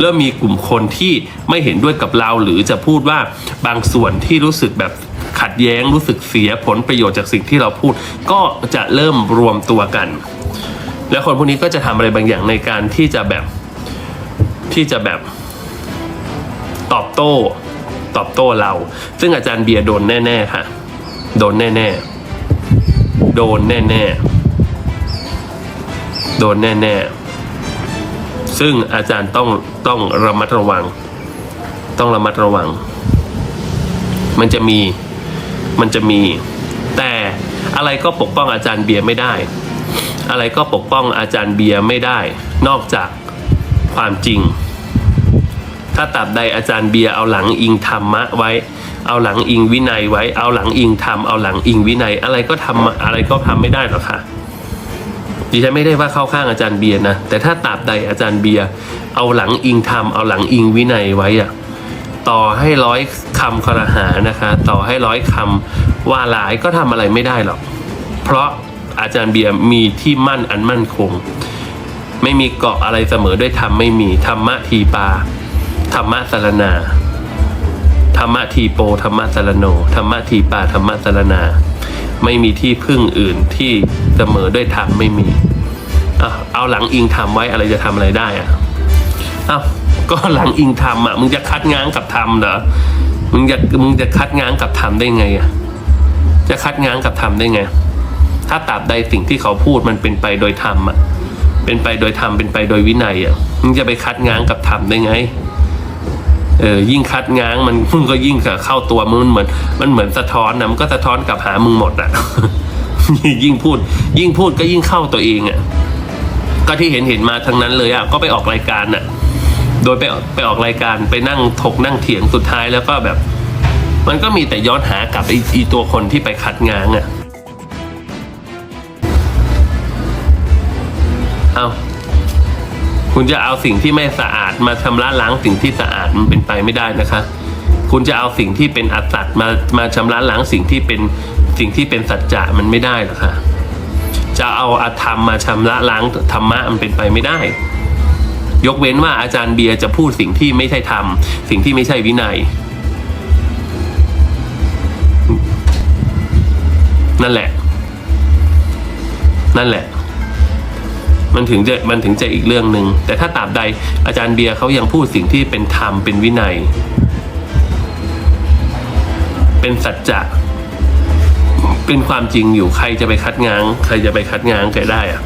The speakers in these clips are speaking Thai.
เริ่มมีกลุ่มคนที่ไม่เห็นด้วยกับเรา หรือจะพูดว่าบางส่วนที่รู้สึกแบบขัดแย้งรู้สึกเสียผลประโยชน์จากสิ่งที่เราพูด ก็จะเริ่มรวมตัวกัน แล้วคนพวกนี้ก็จะทำอะไรบางอย่างในการที่จะแบบที่จะแบบตอบโต้ ตอบโต้เรา ซึ่งอาจารย์เบียร์โดนแน่ ๆ ค่ะ โดนแน่ ๆ โดนแน่ ๆ โดนแน่ ๆ ซึ่งอาจารย์ต้องต้องระมัดระวัง ต้องระมัดระวัง มันจะมีมันจะมี แต่อะไรก็ปกป้องอาจารย์เบียร์ไม่ได้ อะไรก็ปกป้องอาจารย์เบียร์ไม่ได้ นอกจากความจริง ถ้าตับใดอาจารย์เบียร์เอาหลังอิงธรรมะไว้ เอาหลังอิงวินัยไว้ เอาหลังอิงธรรม เอาหลังอิงวินัย อะไรก็ทำอะไรก็ทำไม่ได้หรอกค่ะ ดิฉันไม่ได้ว่าเข้าข้างอาจารย์เบียร์นะ แต่ถ้าตราบใดอาจารย์เบียร์เอาหลังอิงธรรมเอาหลังอิงวินัยไว้อะต่อให้ร้อยคำครหานะคะ ต่อให้ร้อยคำว่าหลายก็ทำอะไรไม่ได้หรอก เพราะอาจารย์เบียร์มีที่มั่นอันมั่นคง ไม่มีเกาะอะไรเสมอด้วยธรรมไม่มีธรรมะทีปาธรรมะสารนาธรรมะทีโปธรรมะสารโนธรรมะทีปาธรรมะสารนา ไม่มีที่พึ่งอื่นที่เสมอด้วยธรรมไม่มีอะเอาหลังอิงธรรมไว้อะไรจะทำอะไรได้อะอ้าวก็หลังอิงธรรมอะมึงจะคัดง้างกับธรรมเหรอมึงจะมึงจะคัดง้างกับธรรมได้ไงอะจะคัดง้างกับธรรมได้ไง ถ้าตราบใดสิ่งที่เขาพูดมันเป็นไปโดยธรรมอะเป็นไปโดยธรรมเป็นไปโดยวินัยอะมึงจะไปคัดง้างกับธรรมได้ไง เออยิ่งคัดง้างมันมึงก็ยิ่งเข้าตัวมึงมันเหมือน มันเหมือนสะท้อนนะมันก็สะท้อนกลับหามึงหมดอะยิ่งพูด ยิ่งพูดก็ยิ่งเข้าตัวเองอะก็ที่เห็นเห็นมาทั้งนั้นเลยอะก็ไปออกรายการอะ โดยไปไปออกรายการไปนั่งถกนั่งเถียงสุดท้ายแล้วก็แบบ มันก็มีแต่ย้อนหากลับไอ้ไอีตัวคนที่ไปคัดง้างอะ คุณจะเอาสิ่งที่ไม่สะอาดมาชำระล้างสิ่งที่สะอาดมันเป็นไปไม่ได้นะคะ คุณจะเอาสิ่งที่เป็นอัตตัดมามาชำระล้างสิ่งที่เป็นสิ่งที่เป็นสัจจะมันไม่ได้หรอกค่ะจะเอาอธรรมมาชำระล้างธรรมะมันเป็นไปไม่ได้ ยกเว้นว่าอาจารย์เบียร์จะพูดสิ่งที่ไม่ใช่ธรรมสิ่งที่ไม่ใช่วินัย นั่นแหละ นั่นแหละ มันถึงจะมันถึงจะอีกเรื่องหนึ่งแต่ถ้าตราบใดอาจารย์เบียร์เขายังพูดสิ่งที่เป็นธรรมเป็นวินัย เป็นสัจจะเป็นความจริงอยู่ใครจะไปคัดง้าง ใครจะไปคัดง้างแกได้อะ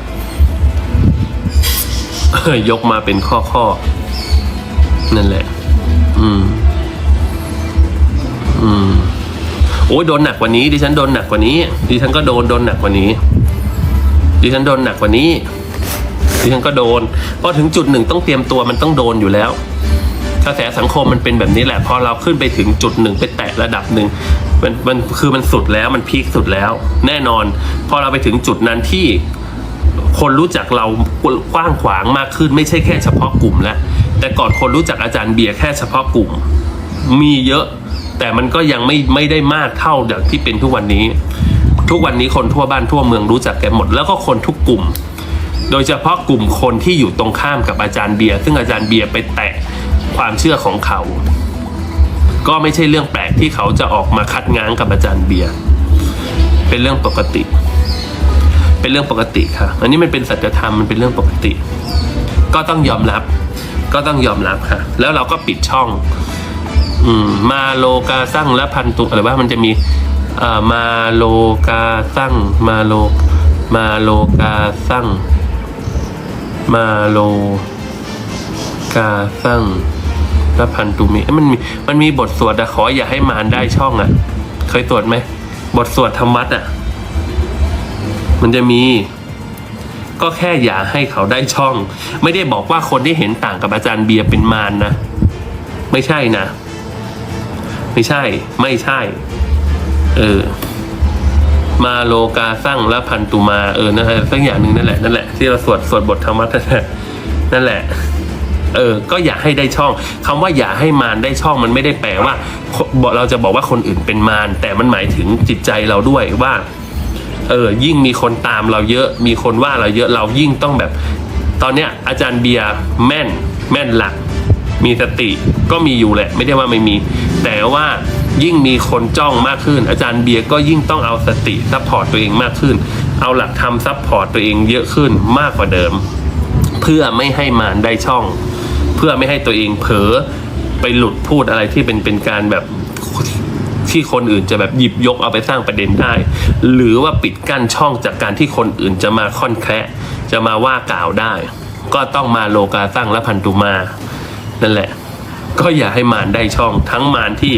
ยกมาเป็นข้อข้อนั่นแหละ อืม อืม โอ้ยโดนหนักกว่านี้ ดิฉันโดนหนักกว่านี้ ดิฉันก็โดนโดนหนักกว่านี้ ดิฉันโดนหนักกว่านี้ ดิฉันก็โดนพอถึงจุดหนึ่งต้องเตรียมตัวมันต้องโดนอยู่แล้วกระแสสังคมมันเป็นแบบนี้แหละพอเราขึ้นไปถึงจุดหนึ่งไปแตะระดับหนึ่งมันมันคือมันสุดแล้วมันพีคสุดแล้ว แน่นอน พอเราไปถึงจุดนั้นที่คนรู้จักเรากว้างขวางมากขึ้น ไม่ใช่แค่เฉพาะกลุ่มแล้วแต่ก่อนคนรู้จักอาจารย์เบียร์แค่เฉพาะกลุ่ม มีเยอะ แต่มันก็ยังไม่ไม่ได้มากเท่าอย่างที่เป็นทุกวันนี้ ทุกวันนี้คนทั่วบ้านทั่วเมืองรู้จักแกหมด แล้วก็คนทุกกลุ่ม โดยเฉพาะกลุ่มคนที่อยู่ตรงข้ามกับอาจารย์เบียร์ซึ่งอาจารย์เบียร์ไปแตะความเชื่อของเขา ก็ไม่ใช่เรื่องแปลกที่เขาจะออกมาคัดง้างกับอาจารย์เบียร์เป็นเรื่องปกติ เป็นเรื่องปกติค่ะ อันนี้มันเป็นสัจธรรมมันเป็นเรื่องปกติ ก็ต้องยอมรับ ก็ต้องยอมรับค่ะ แล้วเราก็ปิดช่อง อืม มาโลกาสั่งและพันตุอะไรว่ามันจะมีเอ่อมาโลกาสั่งมาโล มาโลกาสั่ง มาโลกาสั่งและพันตุมีเอ้ยมันมีมันมีบทสวดอะขออย่าให้มารได้ช่องอะเคยตรวจไหม บทสวดธรรมวัดอะมันจะมี ก็แค่อย่าให้เขาได้ช่อง ไม่ได้บอกว่าคนที่เห็นต่างกับอาจารย์เบียร์เป็นมารนะไม่ใช่นะ ไม่ใช่ ไม่ใช่ เออ มาโลกาสั่งและพันตุมาเออนั่นแหละสักอย่างหนึ่งนั่นแหละนั่นแหละที่เราสวดสวดบทธรรมะนั่นแหละนั่นแหละเออ ก็อย่าให้ได้ช่องคำว่าอย่าให้มารได้ช่องมันไม่ได้แปลว่าเราจะบอกว่าคนอื่นเป็นมารแต่มันหมายถึงจิตใจเราด้วยว่า เออ ยิ่งมีคนตามเราเยอะ มีคนว่าเราเยอะเรายิ่งต้องแบบ ตอนเนี้ยอาจารย์เบียร์แม่น แม่นหลัก มีสติก็มีอยู่แหละ ไม่ได้ว่าไม่มี แต่ว่า ยิ่งมีคนจ้องมากขึ้น อาจารย์เบียร์ก็ยิ่งต้องเอาสติซัพพอร์ตตัวเองมากขึ้น เอาหลักธรรมซัพพอร์ตตัวเองเยอะขึ้นมากกว่าเดิม เพื่อไม่ให้มารได้ช่อง เพื่อไม่ให้ตัวเองเผลอไปหลุดพูดอะไรที่เป็นเป็นการแบบที่คนอื่นจะแบบหยิบยกเอาไปสร้างประเด็นได้ หรือว่าปิดกั้นช่องจากการที่คนอื่นจะมาค่อนแคระจะมาว่ากล่าวได้ ก็ต้องมาโลกาสร้างและพันตุมา นั่นแหละ ก็อย่าให้มารได้ช่อง ทั้งมารที่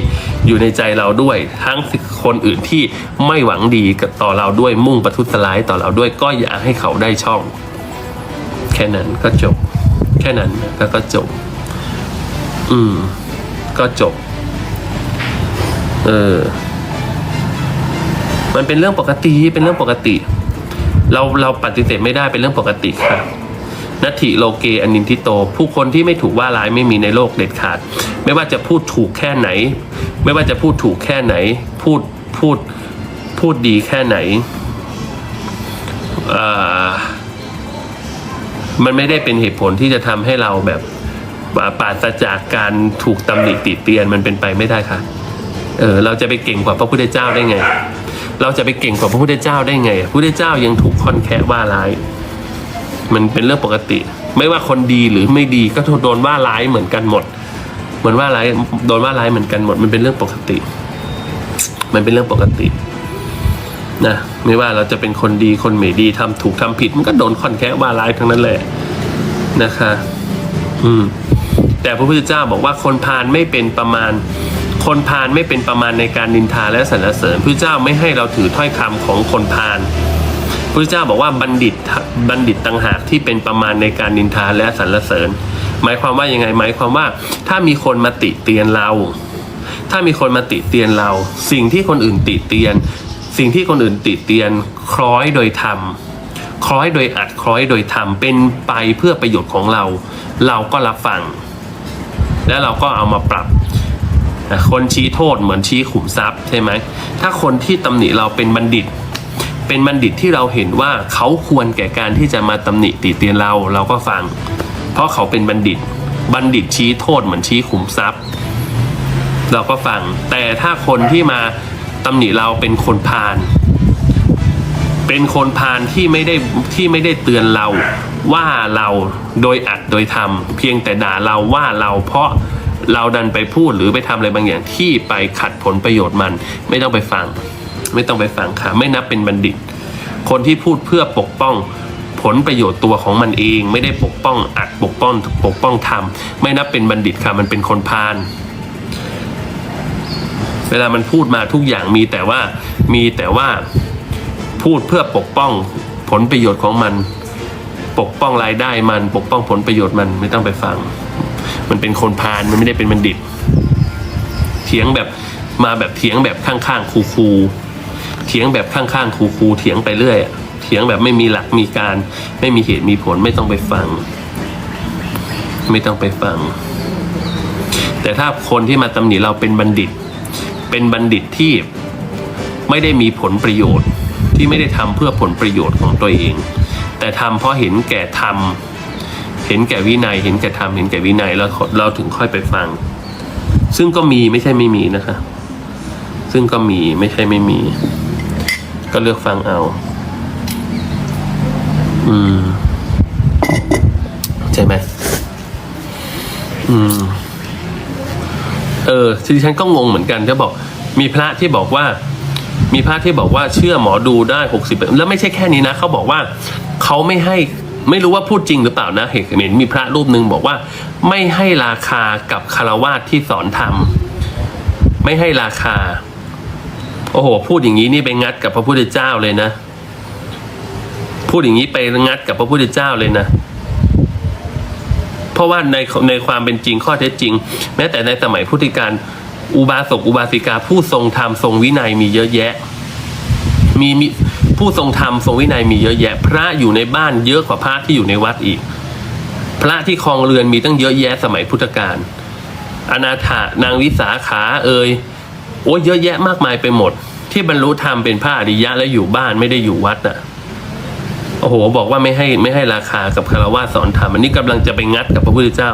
อยู่ในใจเราด้วย ทั้งคนอื่นที่ไม่หวังดีกับต่อเราด้วยมุ่งประทุษร้ายต่อเราด้วย ก็อย่าให้เขาได้ช่อง แค่นั้นก็จบ แค่นั้นแล้วก็จบ อืม ก็จบ เออ มันเป็นเรื่องปกติเป็นเรื่องปกติ เราเราปฏิเสธไม่ได้เป็นเรื่องปกติค่ะ นัตถิโลเกอนินทิโต ผู้คนที่ไม่ถูกว่าร้ายไม่มีในโลกเด็ดขาด ไม่ว่าจะพูดถูกแค่ไหน ไม่ว่าจะพูดถูกแค่ไหน พูดพูดพูดดีแค่ไหนมันไม่ได้เป็นเหตุผลที่จะทำให้เราแบบปราศจากการถูกตำหนิติเตียนมันเป็นไปไม่ได้ค่ะเออเราจะไปเก่งกว่าพระพุทธเจ้าได้ไง เราจะไปเก่งกว่าพระพุทธเจ้าได้ไงพระพุทธเจ้ายังถูกค่อนแคะว่าร้าย มันเป็นเรื่องปกติ ไม่ว่าคนดีหรือไม่ดีก็โดนว่าร้ายเหมือนกันหมด เหมือนว่าร้ายโดนว่าร้ายเหมือนกันหมด มันเป็นเรื่องปกติ มันเป็นเรื่องปกตินะไม่ว่าเราจะเป็นคนดีคนไม่ดีทำถูกทำผิด มันก็โดนค่อนแค่ว่าร้ายทั้งนั้นแหละนะคะ อืม แต่พระพุทธเจ้าบอกว่าคนพาลไม่เป็นประมาณ คนพาลไม่เป็นประมาณในการนินทาและสรรเสริญพระพุทธเจ้าไม่ให้เราถือถ้อยคำของคนพาล พระพุทธเจ้าบอกว่าบัณฑิตบัณฑิตต่างหากที่เป็นประมาณในการนินทาและสรรเสริญ หมายความว่ายังไงหมายความว่า ถ้ามีคนมาติเตียนเรา ถ้ามีคนมาติเตียนเรา สิ่งที่คนอื่นติเตียน สิ่งที่คนอื่นติเตียน คล้อยโดยธรรมคล้อยโดยอัดคล้อยโดยธรรมเป็นไปเพื่อประโยชน์ของเรา เราก็รับฟัง แล้วเราก็เอามาปรับคนชี้โทษเหมือนชี้ขุมทรัพย์ใช่ไหมถ้าคนที่ตำหนิเราเป็นบัณฑิต เป็นบัณฑิตที่เราเห็นว่าเขาควรแก่การที่จะมาตำหนิติเตียนเราเราก็ฟัง เพราะเขาเป็นบัณฑิต บัณฑิตชี้โทษเหมือนชี้ขุมทรัพย์ เราก็ฟัง แต่ถ้าคนที่มาตำหนิเราเป็นคนพาลเป็นคนพาลที่ไม่ได้ที่ไม่ได้เตือนเราว่าเราโดยอัดโดยทำเพียงแต่ด่าเราว่าเราเพราะเราดันไปพูดหรือไปทำอะไรบางอย่างที่ไปขัดผลประโยชน์มันไม่ต้องไปฟัง ไม่ต้องไปฟังค่ะ ไม่นับเป็นบัณฑิต คนที่พูดเพื่อปกป้องผลประโยชน์ตัวของมันเองไม่ได้ปกป้องอัดปกป้องปกป้องทำไม่นับเป็นบัณฑิตค่ะมันเป็นคนพาลเวลามันพูดมาทุกอย่างมีแต่ว่ามีแต่ว่าพูดเพื่อปกป้องผลประโยชน์ของมัน ปกป้องรายได้มัน ปกป้องผลประโยชน์มันไม่ต้องไปฟัง มันเป็นคนพาลมันไม่ได้เป็นบัณฑิตเถียงแบบมาแบบเถียงแบบข้างๆคูๆ เถียงแบบข้างๆคูๆเถียงไปเรื่อยเถียงแบบไม่มีหลักมีการ ไม่มีเหตุมีผลไม่ต้องไปฟัง ไม่ต้องไปฟัง แต่ถ้าคนที่มาตำหนิเราเป็นบัณฑิต เป็นบัณฑิตที่ไม่ได้มีผลประโยชน์ ที่ไม่ได้ทำเพื่อผลประโยชน์ของตัวเอง แต่ทำเพราะเห็นแก่ธรรมเห็นแก่วินัย เห็นแก่ธรรมเห็นแก่วินัยแล้วเราถึงค่อยไปฟัง ซึ่งก็มีไม่ใช่ไม่มีนะคะ ซึ่งก็มีไม่ใช่ไม่มี ก็เลือกฟังเอา อืม ใช่ไหม อืม เออที่ฉันก็งงเหมือนกันจะบอก มีพระที่บอกว่า มีพระที่บอกว่าเชื่อหมอดูได้หกสิบแล้วไม่ใช่แค่นี้นะเขาบอกว่าเขาไม่ให้ไม่รู้ว่าพูดจริงหรือเปล่านะเห็นมีพระรูปหนึ่งบอกว่า ไม่ให้ราคากับคารวาสที่สอนธรรมไม่ให้ราคา อ้โห พูดอย่างนี้นี่ไปงัดกับพระพุทธเจ้าเลยนะ พูดอย่างนี้ไปงัดกับพระพุทธเจ้าเลยนะ เพราะว่าในในความเป็นจริงข้อเท็จจริง แม้แต่ในสมัยพุทธิการอุบาสกอุบาสิกา ผู้ทรงธรรมทรงวินัยมีเยอะแยะ มีมีผู้ทรงธรรมทรงวินัยมีเยอะแยะ พระอยู่ในบ้านเยอะกว่าพระที่อยู่ในวัดอีก พระที่ครองเรือนมีตั้งเยอะแยะสมัยพุทธกาลอนาถานางวิสาขาเอ่ยโอ้เยอะแยะมากมายไปหมด ที่บรรลุธรรมเป็นพระอริยะและอยู่บ้านไม่ได้อยู่วัดน่ะโอ้โห บอกว่าไม่ให้ไม่ให้ราคากับคารวะสอนธรรมอันนี้กำลังจะไปงัดกับพระพุทธเจ้า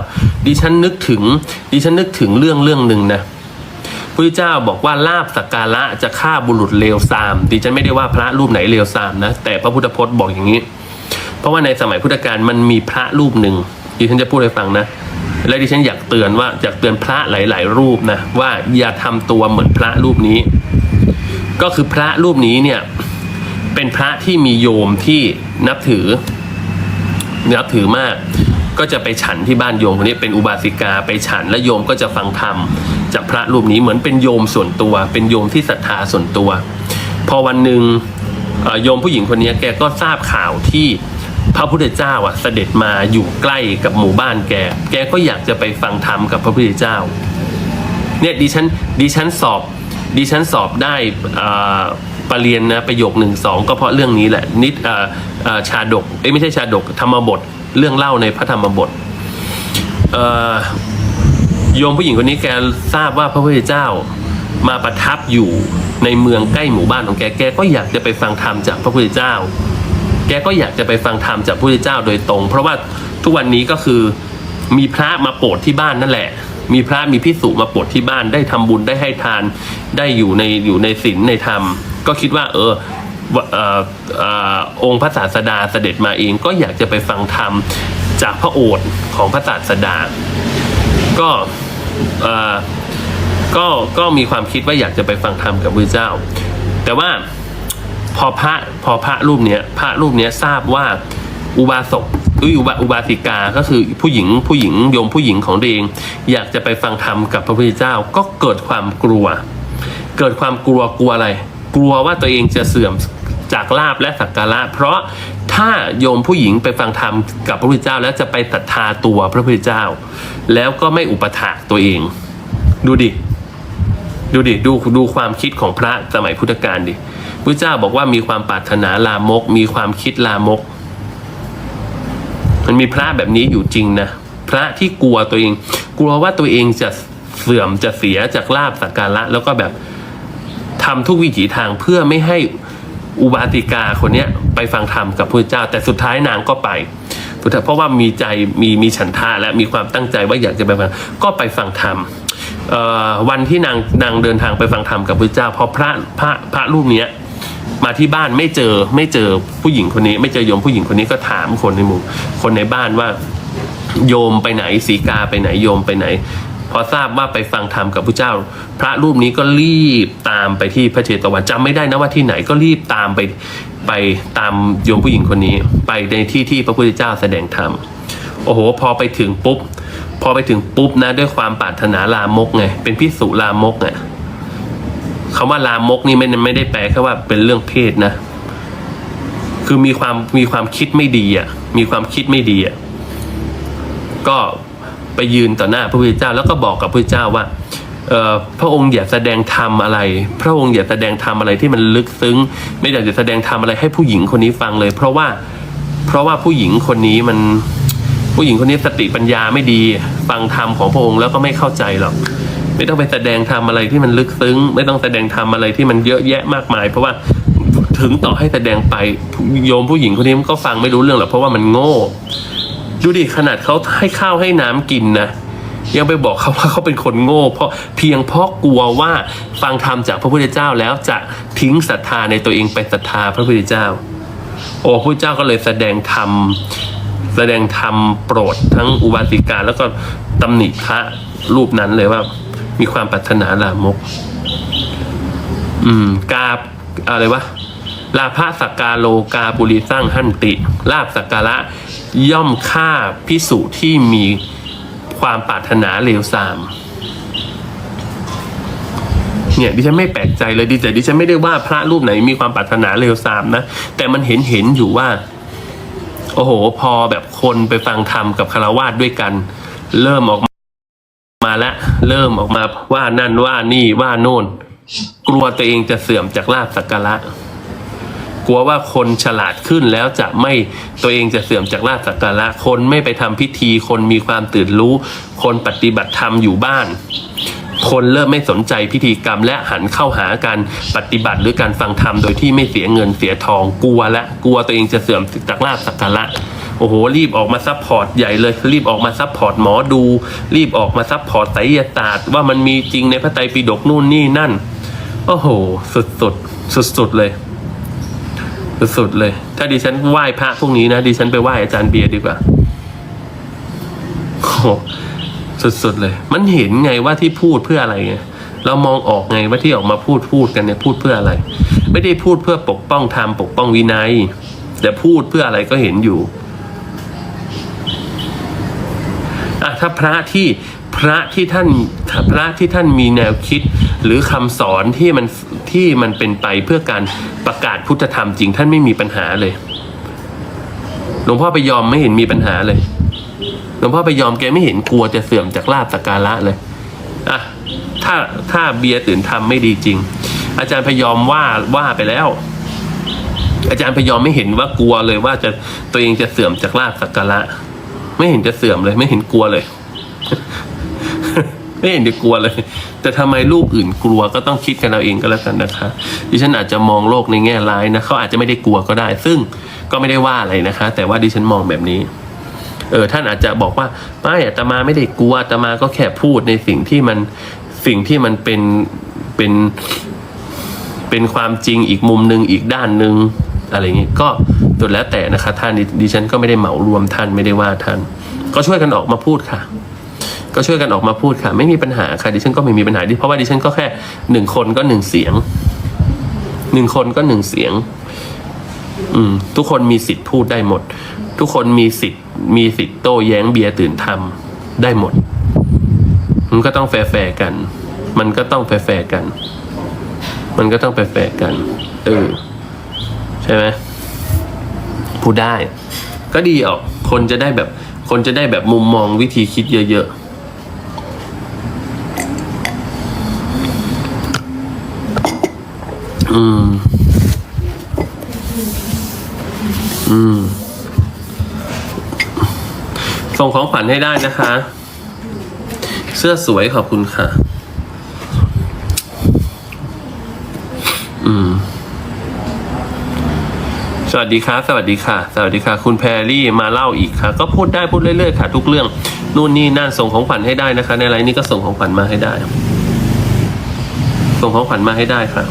ดิฉันนึกถึง ดิฉันนึกถึงเรื่องเรื่องหนึ่งนะพระพุทธเจ้าบอกว่าลาบสักการะจะฆ่าบุรุษเลวทราม ดิฉันไม่ได้ว่าพระรูปไหนเลวทรามนะ แต่พระพุทธพจน์บอกอย่างนี้ เพราะว่าในสมัยพุทธกาลมันมีพระรูปหนึ่งดิฉันจะพูดให้ฟังนะ และดิฉันอยากเตือนว่าอยากเตือนพระหลาย ๆ รูปนะว่าอย่าทำตัวเหมือนพระรูปนี้ ก็คือพระรูปนี้เนี่ยเป็นพระที่มีโยมที่นับถือนับถือมาก ก็จะไปฉันที่บ้านโยมคนนี้เป็นอุบาสิกาไปฉันและโยมก็จะฟังธรรมจากพระรูปนี้เหมือนเป็นโยมส่วนตัว เป็นโยมที่ศรัทธาส่วนตัว พอวันหนึ่งโยมผู้หญิงคนนี้แกก็ทราบข่าวที่พระพุทธเจ้าอะเสด็จมาอยู่ใกล้กับหมู่บ้านแก แกก็อยากจะไปฟังธรรมกับพระพุทธเจ้า เนี่ยดิฉันดิฉันสอบ ดิฉันสอบได้ปรริญญานะประโยคหนึ่งสองก็เพราะเรื่องนี้แหละ นิดชาดกเอ้ไม่ใช่ชาดกธรรมบท เรื่องเล่าในพระธรรมบทโยมผู้หญิงคนนี้แกทราบว่าพระพุทธเจ้ามาประทับอยู่ในเมืองใกล้หมู่บ้านของแก แกก็อยากจะไปฟังธรรมจากพระพุทธเจ้า แกก็อยากจะไปฟังธรรมจากพระพุทธเจ้าโดยตรง เพราะว่าทุกวันนี้ก็คือมีพระมาโปรดที่บ้านนั่นแหละ มีพระมีพิสุมาปรดที่บ้านได้ทำบุญได้ให้ทาน ได้อยู่ในอยู่ในศีลในธรรม ก็คิดว่า เออองค์พระศาสดาเสด็จมาเองก็อยากจะไปฟังธรรมจากพระโอษฐ์ของพระศาสดา ก็ก็ก็มีความคิดว่าอยากจะไปฟังธรรมกับพระเจ้า แต่ว่าพอพระพอพระรูปเนี้ยพระรูปเนี้ยทราบว่าอุบาสก ออุบาอุบาสิกาก็คือผู้หญิงผู้หญิงโยมผู้หญิงของตัวเอง อยากจะไปฟังธรรมกับพระพุทธเจ้าก็เกิดความกลัว เกิดความกลัวกลัวอะไร กลัวว่าตัวเองจะเสื่อมจากลาบและสักการะ เพราะถ้าโยมผู้หญิงไปฟังธรรมกับพระพุทธเจ้า แล้วจะไปศรัทธาตัวพระพุทธเจ้า แล้วก็ไม่อุปถากตัวเอง ดูดิดูดิดูดูความคิดของพระสมัยพุทธกาลดิพระเจ้าบอกว่ามีความปรารถนาลามก มีความคิดลามก มันมีพระแบบนี้อยู่จริงนะพระที่กลัวตัวเอง กลัวว่าตัวเองจะเสื่อมจะเสียจากลาบสักการะ แล้วก็แบบทำทุกวิถีทางเพื่อไม่ให้อุบาติกาคนเนี้ยไปฟังธรรมกับพระเจ้า แต่สุดท้ายนางก็ไปเพราะว่ามีใจมีมีฉันทะและมีความตั้งใจว่าอยากจะไปฟังก็ไปฟังธรรมวันที่นางนางเดินทางไปฟังธรรมกับพระเจ้าพอพระพระพระรูปเนี้ย มาที่บ้านไม่เจอไม่เจอผู้หญิงคนนี้ ไม่เจอโยมผู้หญิงคนนี้ก็ถามคนในหมู่คนในบ้านว่า โยมไปไหนสีกาไปไหนโยมไปไหนพอทราบว่าไปฟังธรรมกับพระเจ้า พระรูปนี้ก็รีบตามไปที่พระเจตวันจำไม่ได้นะว่าที่ไหนก็รีบตามไปไปตามโยมผู้หญิงคนนี้ ไปในที่ที่พระพุทธเจ้าแสดงธรรมโอ้โห พอไปถึงปุ๊บ พอไปถึงปุ๊บนะด้วยความปรารถนาลามกไงเป็นพิสุลามกไง คำว่าลามกนี่ไม่ไม่ได้แปลแค่ว่าเป็นเรื่องเพศนะ คือมีความมีความคิดไม่ดีอะ มีความคิดไม่ดีอะ ก็ไปยืนต่อหน้าพระพุทธเจ้า แล้วก็บอกกับพระพุทธเจ้าว่าเออพระองค์อย่าแสดงธรรมอะไร พระองค์อย่าแสดงธรรมอะไรที่มันลึกซึ้ง ไม่อยากจะแสดงธรรมอะไรให้ผู้หญิงคนนี้ฟังเลย เพราะว่า เพราะว่าผู้หญิงคนนี้มันผู้หญิงคนนี้สติปัญญาไม่ดี ฟังธรรมของพระองค์แล้วก็ไม่เข้าใจหรอก ไม่ต้องไปแสดงธรรมอะไรที่มันลึกซึ้ง ไม่ต้องแสดงธรรมอะไรที่มันเยอะแยะมากมาย เพราะว่าถึงต่อให้แสดงไปโยมผู้หญิงคนนี้มันก็ฟังไม่รู้เรื่องหรอกเพราะว่ามันโง่ ดูดิขนาดเขาให้ข้าวให้น้ำกินนะยังไปบอกเขาว่าเขาเป็นคนโง่ เพราะเพียงเพราะกลัวว่าฟังธรรมจากพระพุทธเจ้าแล้วจะทิ้งศรัทธาในตัวเองไปศรัทธาพระพุทธเจ้า โอ้พระเจ้าก็เลยแสดงธรรมแสดงธรรมโปรดทั้งอุบาสิกาแล้วก็ตำหนิพระรูปนั้นเลยว่า มีความปรารถนาลามก อืม กาอะไรวะลาภสักการโลกาบุริสร้างหันติ ลาบสักการะย่อมฆ่าพิสุที่มีความปรารถนาเลวทราม เนี่ยดิฉันไม่แปลกใจเลยดิแต่ดิฉันไม่ได้ว่าพระรูปไหนมีความปรารถนาเลวทรามนะ แต่มันเห็นเห็นอยู่ว่า โอ้โห พอแบบคนไปฟังธรรมกับคารวาสด้วยกัน เริ่มออกมา เริ่มออกมาว่านั่นว่านี่ว่าโน่น กลัวตัวเองจะเสื่อมจากลาบสักการะ กลัวว่าคนฉลาดขึ้นแล้วจะไม่ตัวเองจะเสื่อมจากลาภสักการะ คนไม่ไปทำพิธี คนมีความตื่นรู้ คนปฏิบัติธรรมอยู่บ้าน คนเริ่มไม่สนใจพิธีกรรมและหันเข้าหาการปฏิบัติหรือการฟังธรรมโดยที่ไม่เสียเงินเสียทอง กลัวและกลัวตัวเองจะเสื่อมจากลาบสักการะ โอ้โห รีบออกมาซัพพอร์ตใหญ่เลย รีบออกมาซัพพอร์ตหมอดู รีบออกมาซัพพอร์ตไสยศาสตร์ว่ามันมีจริงในพระไตรปิฎกนู่นนี่นั่น โอ้โห สุดสุดสุดสุดเลย สุดๆเลย ถ้าดิฉันไหว้พระพวกนี้นะดิฉันไปไหว้อาจารย์เบียร์ดีกว่าโอ้โหสุดๆเลย มันเห็นไงว่าที่พูดเพื่ออะไรไงเรามองออกไงว่าที่ออกมาพูดพูดกันเนี่ยพูดเพื่ออะไร ไม่ได้พูดเพื่อปกป้องธรรมปกป้องวินัย แต่พูดเพื่ออะไรก็เห็นอยู่ อะถ้าพระที่พระที่ท่านพระที่ท่านมีแนวคิด หรือคำสอนที่มันที่มันเป็นไปเพื่อการประกาศพุทธธรรมจริงท่านไม่มีปัญหาเลยหลวงพ่อไปยอมไม่เห็นมีปัญหาเลยหลวงพ่อไปยอมแกไม่เห็นกลัวจะเสื่อมจากลาบสักการะเลยอะถ้าถ้าเบียร์ตื่นทำไม่ดีจริง อาจารย์พยอมว่าว่าไปแล้ว อาจารย์พยอมไม่เห็นว่ากลัวเลยว่าจะตัวเองจะเสื่อมจากลาบสักการะ ไม่เห็นจะเสื่อมเลย ไม่เห็นกลัวเลย ไม่เห็นจะกลัวเลย แต่ทำไมลูกอื่นกลัวก็ต้องคิดกันเอาเองก็แล้วกันนะคะดิฉันอาจจะมองโลกในแง่ร้ายนะเขาอาจจะไม่ได้กลัวก็ได้ ซึ่งก็ไม่ได้ว่าอะไรนะคะ แต่ว่าดิฉันมองแบบนี้เออท่านอาจจะบอกว่าไม่อาตมาไม่ได้กลัวอาตมาก็แค่พูดในสิ่งที่มันสิ่งที่มันเป็นเป็นเป็นความจริงอีกมุมหนึ่งอีกด้านหนึ่งอะไรอย่างนี้ก็ สุดแล้วแต่นะคะท่านดิฉันก็ไม่ได้เหมารวมท่านไม่ได้ว่าท่าน ก็ช่วยกันออกมาพูดค่ะ ก็ช่วยกันออกมาพูดค่ะ ไม่มีปัญหาค่ะดิฉันก็ไม่มีปัญหาที่เพราะว่าดิฉันก็แค่หนึ่งคนก็หนึ่งเสียงหนึ่งคนก็หนึ่งเสียง อืม ทุกคนมีสิทธิ์พูดได้หมด ทุกคนมีสิทธิ์ มีสิทธิ์โต้แย้งเบียร์ตื่นทำได้หมด มันก็ต้องแฟร์กัน มันก็ต้องแฟร์กัน มันก็ต้องแฟร์กันเออใช่ไหม พูดได้ ก็ดีออกคนจะได้แบบคนจะได้แบบมุมมองวิธีคิดเยอะๆ อืม อืม ส่งของขวัญให้ได้นะคะ เสื้อสวยขอบคุณค่ะ อืม สวัสดีครับ สวัสดีค่ะ สวัสดีค่ะ คุณแพรรี่มาเล่าอีกค่ะ ก็พูดได้พูดเรื่อยๆค่ะ ทุกเรื่องนู่นนี่นั่นส่งของขวัญให้ได้นะคะ ในไลน์นี้ก็ส่งของขวัญมาให้ได้ ส่งของขวัญมาให้ได้ค่ะ